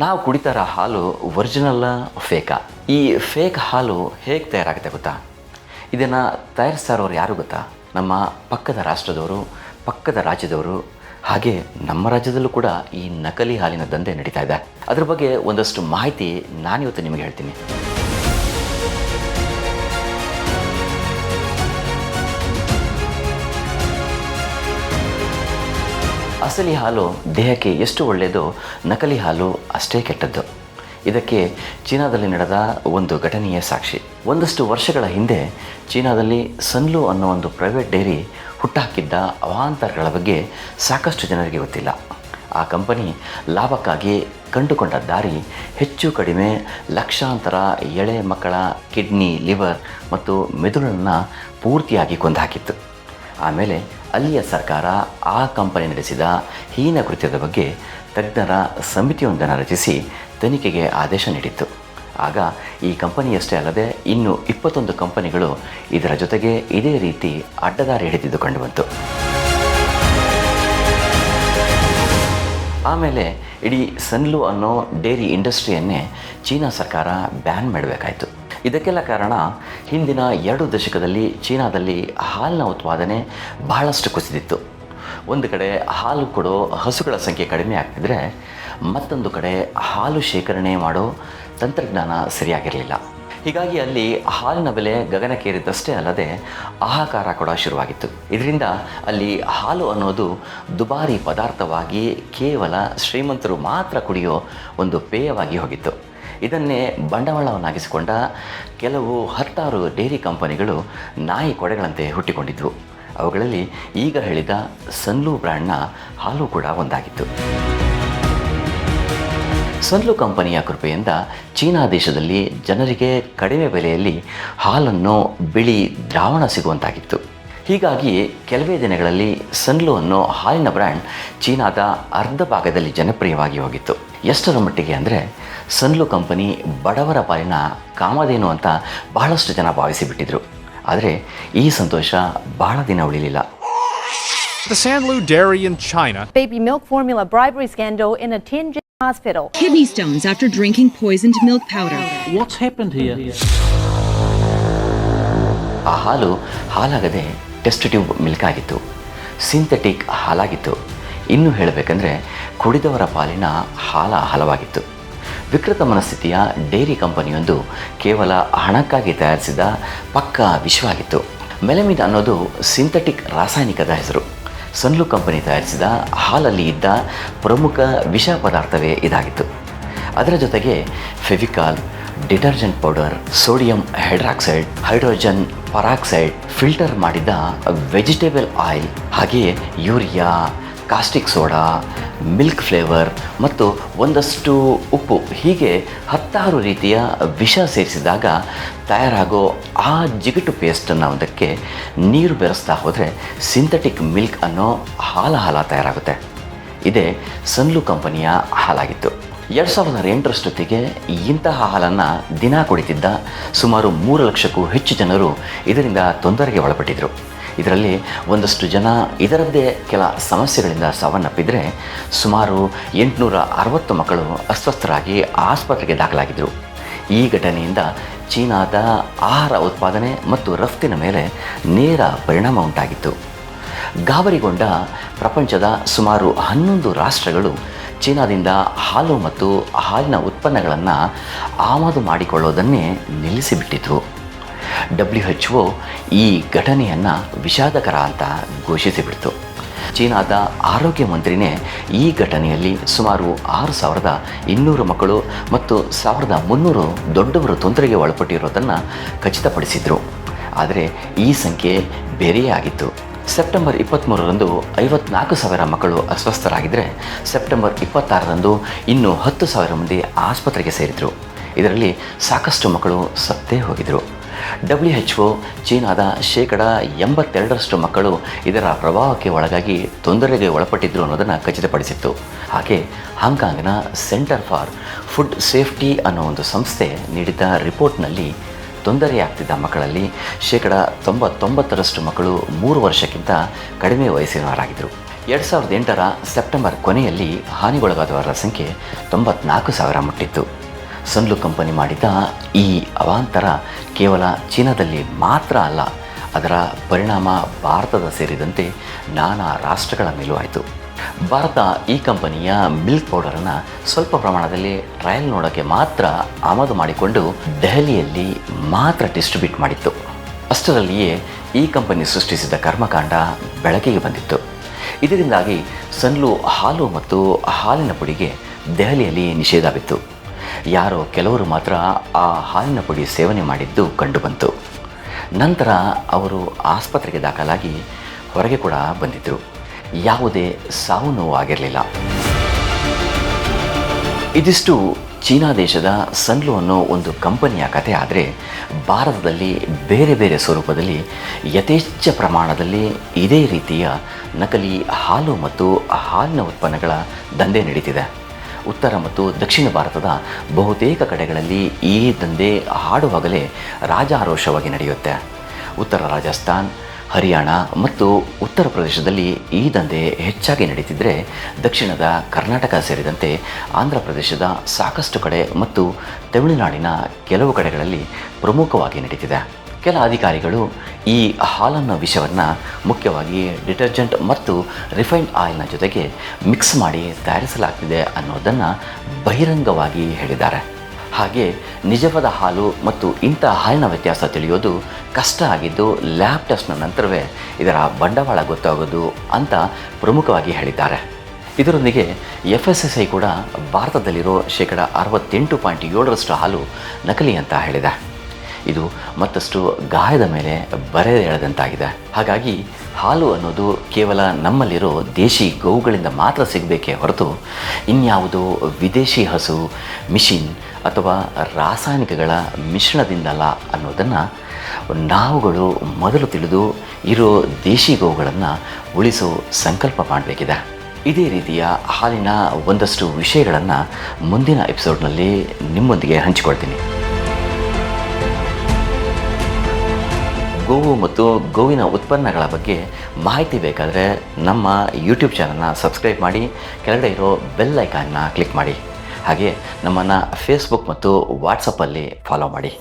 ನಾವು ಕುಡಿತಾರ ಹಾಲು ಒರಿಜಿನಲ್ಲ ಫೇಕಾ. ಈ ಫೇಕ್ ಹಾಲು ಹೇಗೆ ತಯಾರಾಗುತ್ತೆ ಗೊತ್ತಾ? ಇದನ್ನು ತಯಾರಿಸ್ತಾ ಇರೋರು ಯಾರು ಗೊತ್ತಾ? ನಮ್ಮ ಪಕ್ಕದ ರಾಷ್ಟ್ರದವರು, ಪಕ್ಕದ ರಾಜ್ಯದವರು, ಹಾಗೆ ನಮ್ಮ ರಾಜ್ಯದಲ್ಲೂ ಕೂಡ ಈ ನಕಲಿ ಹಾಲಿನ ದಂಧೆ ನಡೀತಾ ಇದೆ. ಅದ್ರ ಬಗ್ಗೆ ಒಂದಷ್ಟು ಮಾಹಿತಿ ನಾನಿವತ್ತು ನಿಮಗೆ ಹೇಳ್ತೀನಿ. ಅಸಲಿ ಹಾಲು ದೇಹಕ್ಕೆ ಎಷ್ಟು ಒಳ್ಳೆಯದೋ ನಕಲಿ ಹಾಲು ಅಷ್ಟೇ ಕೆಟ್ಟದ್ದು. ಇದಕ್ಕೆ ಚೀನಾದಲ್ಲಿ ನಡೆದ ಒಂದು ಘಟನೆಯ ಸಾಕ್ಷಿ. ಒಂದಷ್ಟು ವರ್ಷಗಳ ಹಿಂದೆ ಚೀನಾದಲ್ಲಿ ಸನ್ಲು ಅನ್ನೋ ಒಂದು ಪ್ರೈವೇಟ್ ಡೈರಿ ಹುಟ್ಟಾಕಿದ್ದ ಅವಾಂತರಗಳ ಬಗ್ಗೆ ಸಾಕಷ್ಟು ಜನರಿಗೆ ಗೊತ್ತಿಲ್ಲ. ಆ ಕಂಪನಿ ಲಾಭಕ್ಕಾಗಿ ಕಂಡುಕೊಂಡ ದಾರಿ ಹೆಚ್ಚು ಕಡಿಮೆ ಲಕ್ಷಾಂತರ ಎಳೆ ಮಕ್ಕಳ, ಕಿಡ್ನಿ, ಲಿವರ್ ಮತ್ತು ಮೆದುಳನ್ನು ಪೂರ್ತಿಯಾಗಿ ಕೊಂದುಹಾಕಿತ್ತು ಆಮೇಲೆ ಅಲ್ಲಿಯ ಸರ್ಕಾರ ಆ ಕಂಪನಿ ನಡೆಸಿದ ಹೀನ ಕೃತ್ಯದ ಬಗ್ಗೆ ತಜ್ಞರ ಸಮಿತಿಯೊಂದನ್ನು ರಚಿಸಿ ತನಿಖೆಗೆ ಆದೇಶ ನೀಡಿತ್ತು. ಆಗ ಈ ಕಂಪನಿಯಷ್ಟೇ ಅಲ್ಲದೆ ಇನ್ನು ಇಪ್ಪತ್ತೊಂದು ಕಂಪನಿಗಳು ಇದರ ಜೊತೆಗೆ ಇದೇ ರೀತಿ ಅಡ್ಡದಾರಿ ಹಿಡಿದಿದ್ದು ಕಂಡುಬಂತು. ಆಮೇಲೆ ಇಡೀ ಸನ್ಲು ಅನ್ನೋ ಡೇರಿ ಇಂಡಸ್ಟ್ರಿಯನ್ನೇ ಚೀನಾ ಸರ್ಕಾರ ಬ್ಯಾನ್ ಮಾಡಬೇಕಾಯಿತು. ಇದಕ್ಕೆಲ್ಲ ಕಾರಣ ಹಿಂದಿನ ಎರಡು ದಶಕದಲ್ಲಿ ಚೀನಾದಲ್ಲಿ ಹಾಲಿನ ಉತ್ಪಾದನೆ ಬಹಳಷ್ಟು ಕುಸಿದಿತ್ತು. ಒಂದು ಕಡೆ ಹಾಲು ಕೊಡೋ ಹಸುಗಳ ಸಂಖ್ಯೆ ಕಡಿಮೆ ಆಗ್ತಿದ್ರೆ ಮತ್ತೊಂದು ಕಡೆ ಹಾಲು ಶೇಖರಣೆ ಮಾಡೋ ತಂತ್ರಜ್ಞಾನ ಸರಿಯಾಗಿರಲಿಲ್ಲ. ಹೀಗಾಗಿ ಅಲ್ಲಿ ಹಾಲಿನ ಬೆಲೆ ಗಗನಕ್ಕೇರಿದ್ದಷ್ಟೇ ಅಲ್ಲದೆ ಆಹಾಕಾರ ಕೂಡ ಶುರುವಾಗಿತ್ತು. ಇದರಿಂದ ಅಲ್ಲಿ ಹಾಲು ಅನ್ನೋದು ದುಬಾರಿ ಪದಾರ್ಥವಾಗಿ ಕೇವಲ ಶ್ರೀಮಂತರು ಮಾತ್ರ ಕುಡಿಯೋ ಒಂದು ಪೇಯವಾಗಿ ಹೋಗಿತ್ತು. ಇದನ್ನೇ ಬಂಡವಾಳವನ್ನಾಗಿಸಿಕೊಂಡ ಕೆಲವು ಹತ್ತಾರು ಡೈರಿ ಕಂಪನಿಗಳು ನಾಯಿ ಕೊಡೆಗಳಂತೆ ಹುಟ್ಟಿಕೊಂಡಿದ್ವು. ಅವುಗಳಲ್ಲಿ ಈಗ ಹೇಳಿದ ಸನ್ಲು ಬ್ರ್ಯಾಂಡ್ನ ಹಾಲು ಕೂಡ ಒಂದಾಗಿತ್ತು. ಸನ್ಲು ಕಂಪನಿಯ ಕೃಪೆಯಿಂದ ಚೀನಾ ದೇಶದಲ್ಲಿ ಜನರಿಗೆ ಕಡಿಮೆ ಬೆಲೆಯಲ್ಲಿ ಹಾಲನ್ನು ಬಿಳಿ ದ್ರಾವಣ ಸಿಗುವಂತಾಗಿತ್ತು. ಹೀಗಾಗಿ ಕೆಲವೇ ದಿನಗಳಲ್ಲಿ ಸನ್ಲು ಅನ್ನೋ ಹಾಲಿನ ಬ್ರ್ಯಾಂಡ್ ಚೀನಾದ ಅರ್ಧ ಭಾಗದಲ್ಲಿ ಜನಪ್ರಿಯವಾಗಿ ಹೋಗಿತ್ತು. ಎಷ್ಟರ ಮಟ್ಟಿಗೆ ಅಂದರೆ ಸನ್ಲು ಕಂಪನಿ ಬಡವರ ಪಾಲಿನ ಕಾಮಧೇನು ಅಂತ ಬಹಳಷ್ಟು ಜನ ಭಾವಿಸಿಬಿಟ್ಟಿದ್ರು ಆದರೆ ಈ ಸಂತೋಷ ಬಹಳ ದಿನ ಉಳಿಲಿಲ್ಲ The Sanlu Dairy in China baby milk formula bribery scandal in a Tianjin hospital. Kidney stones after drinking poisoned milk powder. What's happened here? ಆ ಹಾಲು ಹಾಲಾಗದೆ ಟೆಸ್ಟ್ ಟ್ಯೂಬ್ ಮಿಲ್ಕ್ ಆಗಿತ್ತು ಸಿಂಥೆಟಿಕ್ ಹಾಲಾಗಿತ್ತು ಇನ್ನು ಹೇಳಬೇಕಂದ್ರೆ ಕುಡಿದವರ ಪಾಲಿನ ಹಾಲ ಹಲವಾಗಿತ್ತು. ವಿಕೃತ ಮನಸ್ಥಿತಿಯ ಡೈರಿ ಕಂಪನಿಯೊಂದು ಕೇವಲ ಹಣಕ್ಕಾಗಿ ತಯಾರಿಸಿದ ಪಕ್ಕಾ ವಿಶ್ವವಾಗಿತ್ತು. ಮೆಲಮಿನ್ ಅನ್ನೋದು ಸಿಂಥೆಟಿಕ್ ರಾಸಾಯನಿಕದ ಹೆಸರು. ಸನ್ಲು ಕಂಪನಿ ತಯಾರಿಸಿದ ಹಾಲಲ್ಲಿ ಇದ್ದ ಪ್ರಮುಖ ವಿಷ ಪದಾರ್ಥವೇ ಇದಾಗಿತ್ತು. ಅದರ ಜೊತೆಗೆ Fevicol, detergent powder, sodium hydroxide, hydrogen peroxide filter ಮಾಡಿದ ವೆಜಿಟೇಬಲ್ ಆಯಿಲ್, ಹಾಗೆಯೇ urea caustic soda milk flavour ಮತ್ತು ಒಂದಷ್ಟು ಉಪ್ಪು. ಹೀಗೆ ಹತ್ತಾರು ರೀತಿಯ ವಿಷ ಸೇರಿಸಿದಾಗ ತಯಾರಾಗೋ ಆ ಜಿಗಟು ಪೇಸ್ಟನ್ನು ಒಂದಕ್ಕೆ ನೀರು ಬೆರೆಸ್ತಾ ಹೋದರೆ ಸಿಂಥೆಟಿಕ್ ಮಿಲ್ಕ್ ಅನ್ನೋ ಹಾಲ ಹಾಲ ತಯಾರಾಗುತ್ತೆ. ಇದೇ ಸನ್ಲು ಕಂಪನಿಯ ಹಾಲಾಗಿತ್ತು. ಎರಡು ಸಾವಿರದ ಎಂಟರಷ್ಟೊತ್ತಿಗೆ ಇಂತಹ ಹಾಲನ್ನು ದಿನ ಕುಡಿತಿದ್ದ ಸುಮಾರು ಮೂರು ಲಕ್ಷಕ್ಕೂ ಹೆಚ್ಚು ಜನರು ಇದರಿಂದ ತೊಂದರೆಗೆ ಒಳಪಟ್ಟಿದ್ದರು ಇದರಲ್ಲಿ ಒಂದಷ್ಟು ಜನ ಇದರದ್ದೇ ಕೆಲ ಸಮಸ್ಯೆಗಳಿಂದ ಸಾವನ್ನಪ್ಪಿದರೆ ಸುಮಾರು ಎಂಟುನೂರ ಅರವತ್ತು ಮಕ್ಕಳು ಅಸ್ವಸ್ಥರಾಗಿ ಆಸ್ಪತ್ರೆಗೆ ದಾಖಲಾಗಿದ್ದರು ಈ ಘಟನೆಯಿಂದ ಚೀನಾದ ಆಹಾರ ಉತ್ಪಾದನೆ ಮತ್ತು ರಫ್ತಿನ ಮೇಲೆ ನೇರ ಪರಿಣಾಮ ಉಂಟಾಗಿತ್ತು. ಗಾಬರಿಗೊಂಡ ಪ್ರಪಂಚದ ಸುಮಾರು ಹನ್ನೊಂದು ರಾಷ್ಟ್ರಗಳು ಚೀನಾದಿಂದ ಹಾಲು ಮತ್ತು ಹಾಲಿನ ಉತ್ಪನ್ನಗಳನ್ನು ಆಮದು ಮಾಡಿಕೊಳ್ಳೋದನ್ನೇ ನಿಲ್ಲಿಸಿಬಿಟ್ಟಿತು ಡಬ್ಲ್ಯೂ ಎಚ್ ಒ ಈ ಘಟನೆಯನ್ನು ವಿಷಾದಕರ ಅಂತ ಘೋಷಿಸಿಬಿಡ್ತು. ಚೀನಾದ ಆರೋಗ್ಯ ಮಂತ್ರಿನೇ ಈ ಘಟನೆಯಲ್ಲಿ ಸುಮಾರು ಆರು ಸಾವಿರದ ಇನ್ನೂರು ಮಕ್ಕಳು ಮತ್ತು ಸಾವಿರದ ಮುನ್ನೂರು ದೊಡ್ಡವರು ತೊಂದರೆಗೆ ಒಳಪಟ್ಟಿರೋದನ್ನು ಖಚಿತಪಡಿಸಿದರು. ಆದರೆ ಈ ಸಂಖ್ಯೆ ಬೇರೆಯೇ ಆಗಿತ್ತು. ಸೆಪ್ಟೆಂಬರ್ ಇಪ್ಪತ್ತ್ಮೂರರಂದು ಐವತ್ನಾಲ್ಕು ಸಾವಿರ ಮಕ್ಕಳು ಅಸ್ವಸ್ಥರಾಗಿದ್ದರೆ ಸೆಪ್ಟೆಂಬರ್ ಇಪ್ಪತ್ತಾರರಂದು ಇನ್ನೂ ಹತ್ತು ಸಾವಿರ ಮಂದಿ ಆಸ್ಪತ್ರೆಗೆ ಸೇರಿದರು. ಇದರಲ್ಲಿ ಸಾಕಷ್ಟು ಮಕ್ಕಳು ಸತ್ತೇ ಹೋಗಿದ್ದರು ಡಬ್ಲ್ಯೂ ಎಚ್ ಒ ಚೀನಾದ ಶೇಕಡ ಎಂಬತ್ತೆರಡರಷ್ಟು ಮಕ್ಕಳು ಇದರ ಪ್ರಭಾವಕ್ಕೆ ಒಳಗಾಗಿ ತೊಂದರೆಗೆ ಒಳಪಟ್ಟಿದ್ದರು ಅನ್ನೋದನ್ನು ಖಚಿತಪಡಿಸಿತ್ತು. ಹಾಗೆ ಹಾಂಕಾಂಗ್ನ ಸೆಂಟರ್ ಫಾರ್ ಫುಡ್ ಸೇಫ್ಟಿ ಅನ್ನೋ ಒಂದು ಸಂಸ್ಥೆ ನೀಡಿದ್ದ ರಿಪೋರ್ಟ್ನಲ್ಲಿ ತೊಂದರೆಯಾಗ್ತಿದ್ದ ಮಕ್ಕಳಲ್ಲಿ ಶೇಕಡ ತೊಂಬತ್ತೊಂಬತ್ತರಷ್ಟು ಮಕ್ಕಳು ಮೂರು ವರ್ಷಕ್ಕಿಂತ ಕಡಿಮೆ ವಯಸ್ಸಿನವರಾಗಿದ್ದರು ಎರಡು ಸಾವಿರದ ಎಂಟರ ಸೆಪ್ಟೆಂಬರ್ ಕೊನೆಯಲ್ಲಿ ಹಾನಿಗೊಳಗಾದವರ ಸಂಖ್ಯೆ ತೊಂಬತ್ನಾಲ್ಕು ಸಾವಿರ ಮುಟ್ಟಿತ್ತು. ಸನ್ಲು ಕಂಪನಿ ಮಾಡಿದ ಈ ಅವಾಂತರ ಕೇವಲ ಚೀನಾದಲ್ಲಿ ಮಾತ್ರ ಅಲ್ಲ, ಅದರ ಪರಿಣಾಮ ಭಾರತದ ಸೇರಿದಂತೆ ನಾನಾ ರಾಷ್ಟ್ರಗಳ ಮೇಲೂ ಆಯಿತು. ಭಾರತ ಈ ಕಂಪನಿಯ ಮಿಲ್ಕ್ ಪೌಡರನ್ನು ಸ್ವಲ್ಪ ಪ್ರಮಾಣದಲ್ಲಿ ಟ್ರಯಲ್ ನೋಡೋಕ್ಕೆ ಮಾತ್ರ ಆಮದು ಮಾಡಿಕೊಂಡು ದೆಹಲಿಯಲ್ಲಿ ಮಾತ್ರ ಡಿಸ್ಟ್ರಿಬ್ಯೂಟ್ ಮಾಡಿತ್ತು. ಅಷ್ಟರಲ್ಲಿಯೇ ಈ ಕಂಪನಿ ಸೃಷ್ಟಿಸಿದ ಕರ್ಮಕಾಂಡ ಬೆಳಕಿಗೆ ಬಂದಿತ್ತು. ಇದರಿಂದಾಗಿ ಸನ್ಲು ಹಾಲು ಮತ್ತು ಹಾಲಿನ ಪುಡಿಗೆ ದೆಹಲಿಯಲ್ಲಿ ನಿಷೇಧ ಬಿತ್ತು. ಯಾರೋ ಕೆಲವರು ಮಾತ್ರ ಆ ಹಾಲಿನ ಪುಡಿ ಸೇವನೆ ಮಾಡಿದ್ದು ಕಂಡುಬಂತು ನಂತರ ಅವರು ಆಸ್ಪತ್ರೆಗೆ ದಾಖಲಾಗಿ ಹೊರಗೆ ಕೂಡ ಬಂದಿದ್ದರು ಯಾವುದೇ ಸಾವು ನೋವು ಆಗಿರಲಿಲ್ಲ. ಇದಿಷ್ಟು ಚೀನಾ ದೇಶದ ಸನ್ಲು ಅನ್ನೋ ಒಂದು ಕಂಪನಿಯ ಕಥೆ ಆದರೆ ಭಾರತದಲ್ಲಿ ಬೇರೆ ಬೇರೆ ಸ್ವರೂಪದಲ್ಲಿ ಯಥೇಚ್ಛ ಪ್ರಮಾಣದಲ್ಲಿ ಇದೇ ರೀತಿಯ ನಕಲಿ ಹಾಲು ಮತ್ತು ಹಾಲಿನ ಉತ್ಪನ್ನಗಳ ದಂಧೆ ನಡೀತಿದೆ. ಉತ್ತರ ಮತ್ತು ದಕ್ಷಿಣ ಭಾರತದ ಬಹುತೇಕ ಕಡೆಗಳಲ್ಲಿ ಈ ದಂಧೆ ಹಾಡುವಾಗಲೇ ರಾಜಾರೋಷವಾಗಿ ನಡೆಯುತ್ತೆ. ಉತ್ತರ ರಾಜಸ್ಥಾನ್, ಹರಿಯಾಣ ಮತ್ತು ಉತ್ತರ ಪ್ರದೇಶದಲ್ಲಿ ಈ ದಂಧೆ ಹೆಚ್ಚಾಗಿ ನಡೀತಿದ್ರೆ ದಕ್ಷಿಣದ ಕರ್ನಾಟಕ ಸೇರಿದಂತೆ ಆಂಧ್ರ ಪ್ರದೇಶದ ಸಾಕಷ್ಟು ಕಡೆ ಮತ್ತು ತಮಿಳುನಾಡಿನ ಕೆಲವು ಕಡೆಗಳಲ್ಲಿ ಪ್ರಮುಖವಾಗಿ ನಡೀತಿದೆ. ಕೆಲ ಅಧಿಕಾರಿಗಳು ಈ ಹಾಲನ್ನು ವಿಷವನ್ನು ಮುಖ್ಯವಾಗಿ ಡಿಟರ್ಜೆಂಟ್ ಮತ್ತು ರಿಫೈನ್ಡ್ ಆಯಿಲ್ನ ಜೊತೆಗೆ ಮಿಕ್ಸ್ ಮಾಡಿ ತಯಾರಿಸಲಾಗ್ತಿದೆ ಅನ್ನೋದನ್ನು ಬಹಿರಂಗವಾಗಿ ಹೇಳಿದ್ದಾರೆ. ಹಾಗೆ ನಿಜವಾದ ಹಾಲು ಮತ್ತು ಇಂಥ ಹಾಲಿನ ವ್ಯತ್ಯಾಸ ತಿಳಿಯೋದು ಕಷ್ಟ ಆಗಿದ್ದು ಲ್ಯಾಬ್ ಟೆಸ್ಟ್ನ ನಂತರವೇ ಇದರ ಬಂಡವಾಳ ಗೊತ್ತಾಗೋದು ಅಂತ ಪ್ರಮುಖವಾಗಿ ಹೇಳಿದ್ದಾರೆ. ಇದರೊಂದಿಗೆ ಎಫ್ ಎಸ್ ಎಸ್ ಐ ಕೂಡ ಭಾರತದಲ್ಲಿರೋ ಶೇಕಡ ಅರವತ್ತೆಂಟು ಪಾಯಿಂಟ್ ಏಳರಷ್ಟು ಹಾಲು ನಕಲಿ ಅಂತ ಹೇಳಿದೆ. ಇದು ಮತ್ತಷ್ಟು ಗಾಯದ ಮೇಲೆ ಎಳೆದಂತಾಗಿದೆ ಹಾಗಾಗಿ ಹಾಲು ಅನ್ನೋದು ಕೇವಲ ನಮ್ಮಲ್ಲಿರೋ ದೇಶಿ ಗೋವುಗಳಿಂದ ಮಾತ್ರ ಸಿಗಬೇಕೇ ಹೊರತು ಇನ್ಯಾವುದೋ ವಿದೇಶಿ ಹಸು, ಮಿಷಿನ್ ಅಥವಾ ರಾಸಾಯನಿಕಗಳ ಮಿಶ್ರಣದಿಂದಲ್ಲ ಅನ್ನೋದನ್ನು ನಾವುಗಳು ಮೊದಲು ತಿಳಿದು ಇರೋ ದೇಶಿ ಗೋವುಗಳನ್ನು ಉಳಿಸೋ ಸಂಕಲ್ಪ ಮಾಡಬೇಕಿದೆ. ಇದೇ ರೀತಿಯ ಹಾಲಿನ ಒಂದಷ್ಟು ವಿಷಯಗಳನ್ನು ಮುಂದಿನ ಎಪಿಸೋಡ್ನಲ್ಲಿ ನಿಮ್ಮೊಂದಿಗೆ ಹಂಚಿಕೊಳ್ತೀನಿ. ಗೋವು ಮತ್ತು ಗೋವಿನ ಉತ್ಪನ್ನಗಳ ಬಗ್ಗೆ ಮಾಹಿತಿ ಬೇಕಾದರೆ ನಮ್ಮ ಯೂಟ್ಯೂಬ್ ಚಾನಲ್ನ ಸಬ್ಸ್ಕ್ರೈಬ್ ಮಾಡಿ, ಕೆಳಗಡೆ ಇರೋ ಬೆಲ್ ಐಕಾನ್ನ ಕ್ಲಿಕ್ ಮಾಡಿ. ಹಾಗೆ ನಮ್ಮನ್ನು ಫೇಸ್ಬುಕ್ ಮತ್ತು ವಾಟ್ಸಪ್ಪಲ್ಲಿ ಫಾಲೋ ಮಾಡಿ.